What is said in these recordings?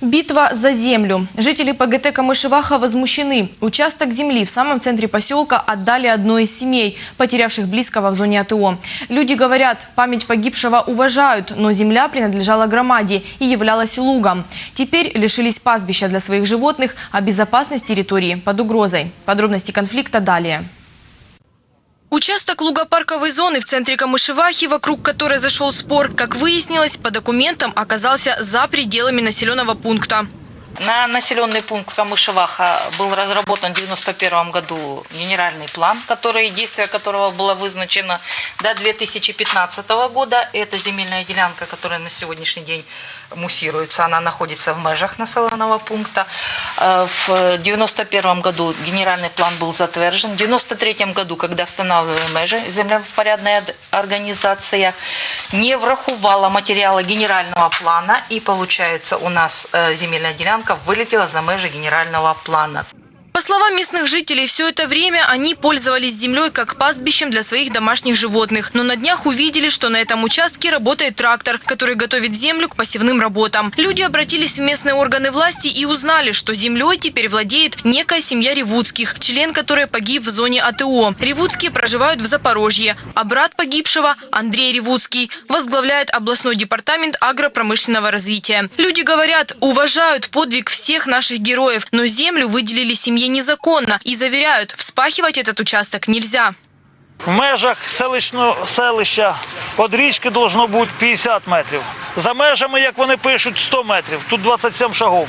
Битва за землю. Жители ПГТ Камышеваха возмущены. Участок земли в самом центре поселка отдали одной из семей, потерявших близкого в зоне АТО. Люди говорят, память погибшего уважают, но земля принадлежала громаде и являлась лугом. Теперь лишились пастбища для своих животных, а безопасность территории под угрозой. Подробности конфликта далее. Участок лугопарковой зоны в центре Камышевахи, вокруг которой зашел спор, как выяснилось, по документам оказался за пределами населенного пункта. На населенный пункт Камышеваха был разработан в 1991 году генеральный план, который, действие которого было вызначено до 2015 года. Это земельная делянка, которая на сегодняшний день муссируется, она находится в межах населенного пункта. Э, В 1991 году генеральный план был затвержен. В 1993 году, когда встановлювали межі, землепорядная организация не врахувала материала генерального плана, и получается у нас э, земельная делянка вылетела за межи генерального плана. Словам местных жителей, все это время они пользовались землей как пастбищем для своих домашних животных. Но на днях увидели, что на этом участке работает трактор, который готовит землю к посевным работам. Люди обратились в местные органы власти и узнали, что землей теперь владеет некая семья Ревудских, член которой погиб в зоне АТО. Ревудские проживают в Запорожье, а брат погибшего, Андрей Ревудский, возглавляет областной департамент агропромышленного развития. Люди говорят, уважают подвиг всех наших героев, но землю выделили семье незаконно и заверяют, вспахивать этот участок нельзя. В межах селищного селища від річки должно бути 50 метрів. За межами, як вони пишуть, 100 метрів. Тут 27 шагов.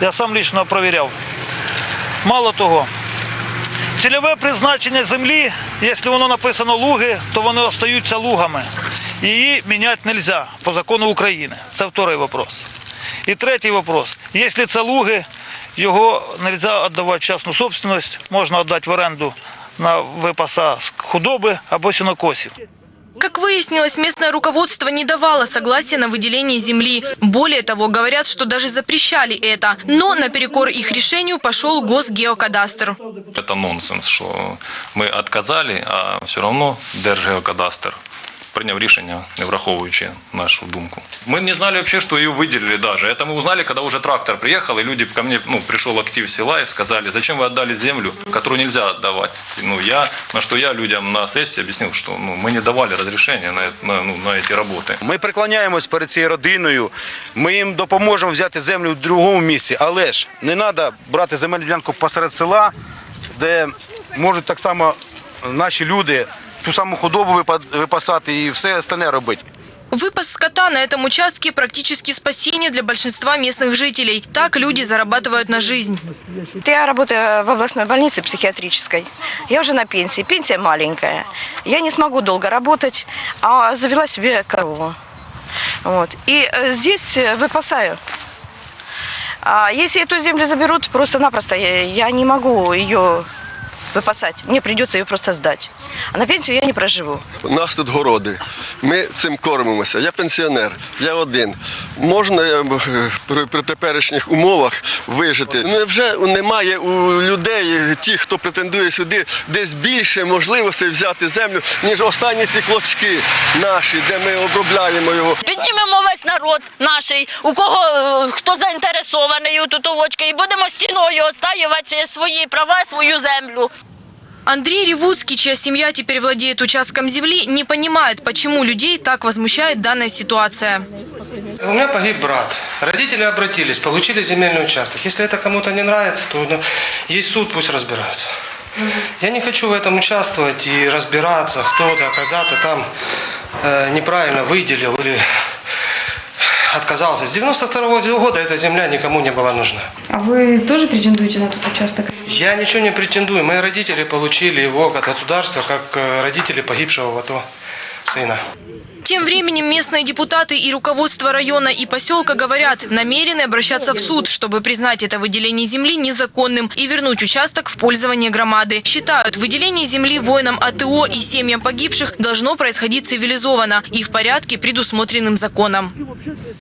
Я сам лічно перевіряв. Мало того, цільове призначення землі, якщо воно написано луги, то вони остаються лугами. Її міняти не можна по закону України. Це второй вопрос. І третій вопрос. Якщо це луги, його не можна віддавати в частну собственность, можна віддати в оренду на випаса з худоби або сінокосів. Как выяснилось, местное руководство не давало согласия на выделение земли. Более того, говорят, что даже запрещали это. Но наперекор их решению пошел Госгеокадастр. Это нонсенс, що ми відказали, а все одно Держгеокадастр прийняв рішення, не враховуючи нашу думку. Мы не знали вообще, что ее выделили даже. Это мы узнали, когда уже трактор приехал, и люди ко мне, ну, пришел актив села и сказали, зачем вы отдали землю, которую нельзя отдавать. Ну, я, на что я людям на сессии объяснил, что ну, мы не давали разрешения на, это- на, ну, на эти работы. Ми преклоняємось перед цією родиною. Ми їм допоможемо взяти землю в другому місці, але ж не треба брати земельну ділянку посеред села, де можуть так само наші люди ту саму худобу випа- випасати і все остальне робити. Выпас скота на этом участке практически спасение для большинства местных жителей. Так люди зарабатывают на жизнь. Я работаю в областной больнице психиатрической. Я уже на пенсии. Пенсия маленькая. Я не смогу долго работать, а завела себе корову. Вот. И э, здесь э, выпасаю. А если эту землю заберут, просто-напросто я, я не могу ее выпасать. Мне придется ее просто сдать. А на пенсию я не проживу. У нас тут городи. Ми цим кормимося. Я пенсіонер, я один. Можна е, при, при теперішніх умовах вижити. Невже немає у людей, ті, хто претендує сюди, десь більше можливостей взяти землю, ніж останні ці клочки наші, де ми обробляємо його. Піднімемо весь народ наш, у кого е, хто заінтересований у тутовочки, і будемо стіною відстоювати свої права, свою землю. Андрей Ревудский, чья семья теперь владеет участком земли, не понимает, почему людей так возмущает данная ситуация. У меня погиб брат. Родители обратились, получили земельный участок. Если это кому-то не нравится, то ну, есть суд, пусть разбираются. Я не хочу в этом участвовать и разбираться, кто-то когда-то там э, неправильно выделил или отказался. С 92 года эта земля никому не была нужна. А вы тоже претендуете на тот участок? Я ничего не претендую. Мои родители получили его от государства, как э, родители погибшего в АТО сына. Тем временем местные депутаты и руководство района и поселка говорят, намерены обращаться в суд, чтобы признать это выделение земли незаконным и вернуть участок в пользование громады. Считают, выделение земли воинам АТО и семьям погибших должно происходить цивилизованно и в порядке, предусмотренным законом.